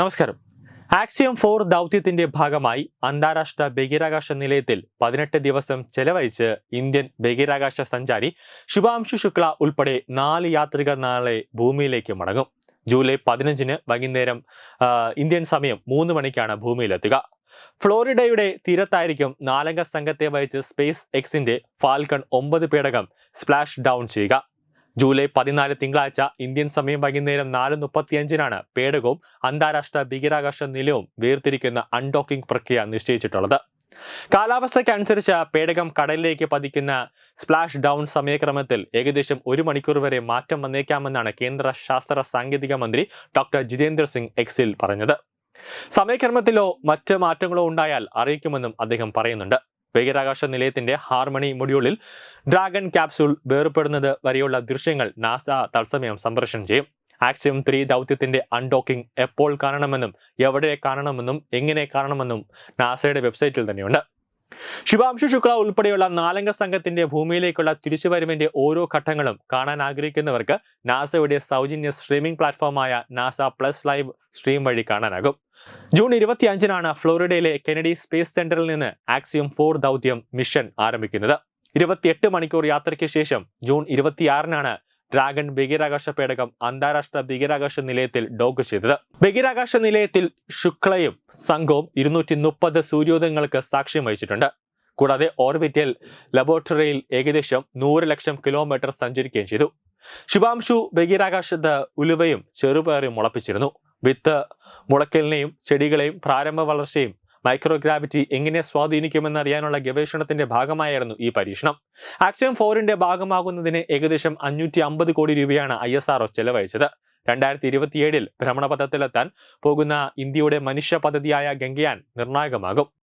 നമസ്കാരം. Axiom four ദൗത്യത്തിന്റെ ഭാഗമായി അന്താരാഷ്ട്ര ബഹിരാകാശ നിലയത്തിൽ പതിനെട്ട് ദിവസം ചെലവഴിച്ച് ഇന്ത്യൻ ബഹിരാകാശ സഞ്ചാരി ശുഭാംശു ശുക്ല ഉൾപ്പെടെ നാല് യാത്രികർ നാളെ ഭൂമിയിലേക്ക് മടങ്ങും. ജൂലൈ പതിനഞ്ചിന് വൈകുന്നേരം ഇന്ത്യൻ സമയം മൂന്ന് മണിക്കാണ് ഭൂമിയിലെത്തുക. ഫ്ലോറിഡയുടെ തീരത്തായിരിക്കും നാലംഗ സംഘത്തെ വഹിച്ച് സ്പേസ് എക്സിന്റെ ഫാൽക്കൺ ഒമ്പത് പേടകം സ്പ്ലാഷ് ഡൗൺ ചെയ്യുക. ജൂലൈ പതിനാല് തിങ്കളാഴ്ച ഇന്ത്യൻ സമയം വൈകുന്നേരം നാല് മുപ്പത്തിയഞ്ചിനാണ് പേടകവും അന്താരാഷ്ട്ര ബഹിരാകാശ നിലയവും വേർതിരിക്കുന്ന അൺഡോക്കിംഗ് പ്രക്രിയ നിശ്ചയിച്ചിട്ടുള്ളത്. കാലാവസ്ഥയ്ക്കനുസരിച്ച് പേടകം കടലിലേക്ക് പതിക്കുന്ന സ്പ്ലാഷ് ഡൗൺ സമയക്രമത്തിൽ ഏകദേശം ഒരു മണിക്കൂർ വരെ മാറ്റം വന്നേക്കാമെന്നാണ് കേന്ദ്ര ശാസ്ത്ര സാങ്കേതിക മന്ത്രി ഡോക്ടർ ജിതേന്ദ്ര സിംഗ് എക്സിൽ പറഞ്ഞത്. സമയക്രമത്തിലോ മറ്റ് മാറ്റങ്ങളോ ഉണ്ടായാൽ അറിയിക്കുമെന്നും അദ്ദേഹം പറയുന്നുണ്ട്. ബഹിരാകാശ നിലയത്തിന്റെ ഹാർമണി മൊഡ്യൂളിൽ ഡ്രാഗൺ ക്യാപ്സൂൾ വേർപെടുന്നത് വരെയുള്ള ദൃശ്യങ്ങൾ നാസ തത്സമയം സംപ്രേഷണം ചെയ്യും. ആക്സിയം ത്രീ ദൗത്യത്തിന്റെ അൺഡോക്കിംഗ് എപ്പോൾ കാണണമെന്നും എവിടെ കാണണമെന്നും എങ്ങനെ കാണണമെന്നും നാസയുടെ വെബ്സൈറ്റിൽ തന്നെയുണ്ട്. ശുഭാംശു ശുക്ല ഉൾപ്പെടെയുള്ള നാലംഗ സംഘത്തിന്റെ ഭൂമിയിലേക്കുള്ള തിരിച്ചുവരവിന്റെ ഓരോ ഘട്ടങ്ങളും കാണാൻ ആഗ്രഹിക്കുന്നവർക്ക് നാസയുടെ സൗജന്യ സ്ട്രീമിംഗ് പ്ലാറ്റ്ഫോമായ നാസ പ്ലസ് ലൈവ് സ്ട്രീം വഴി കാണാനാകും. ജൂൺ ഇരുപത്തിയഞ്ചിനാണ് ഫ്ലോറിഡയിലെ കെനഡി സ്പേസ് സെന്ററിൽ നിന്ന് ആക്സിയം ഫോർ ദൗത്യം മിഷൻ ആരംഭിക്കുന്നത്. ഇരുപത്തിയെട്ട് മണിക്കൂർ യാത്രയ്ക്ക് ശേഷം ജൂൺ ഇരുപത്തിയാറിനാണ് ഡ്രാഗൺ ബഹിരാകാശ പേടകം അന്താരാഷ്ട്ര ബഹിരാകാശ നിലയത്തിൽ ഡോക്ക് ചെയ്തത്. ബഹിരാകാശ നിലയത്തിൽ ശുക്ലയും സംഘവും ഇരുന്നൂറ്റി മുപ്പത് സൂര്യോദയങ്ങൾക്ക് സാക്ഷ്യം വഹിച്ചിട്ടുണ്ട്. കൂടാതെ ഓർബിറ്റൽ ലബോറട്ടറിയിൽ ഏകദേശം നൂറ് ലക്ഷം കിലോമീറ്റർ സഞ്ചരിക്കുകയും ചെയ്തു. ശുഭാംശു ബഹിരാകാശത്ത് ഉലുവയും ചെറുപയറും മുളപ്പിച്ചിരുന്നു. വിത്ത് മുളയ്ക്കലിനെയും ചെടികളെയും പ്രാരംഭ വളർച്ചയും മൈക്രോഗ്രാവിറ്റി എങ്ങനെ സ്വാധീനിക്കുമെന്ന് അറിയാനുള്ള ഗവേഷണത്തിന്റെ ഭാഗമായിരുന്നു ഈ പരീക്ഷണം. ആക്സിയം ഫോറിന്റെ ഭാഗമാകുന്നതിന് ഏകദേശം അഞ്ഞൂറ്റി അമ്പത് കോടി രൂപയാണ് ഐ എസ് ആർഒ ചെലവഴിച്ചത്. രണ്ടായിരത്തി ഇരുപത്തിയേഴിൽ ഭ്രമണപഥത്തിലെത്താൻ പോകുന്ന ഇന്ത്യയുടെ മനുഷ്യ പദ്ധതിയായ ഗംഗയാൻ നിർണായകമാകും.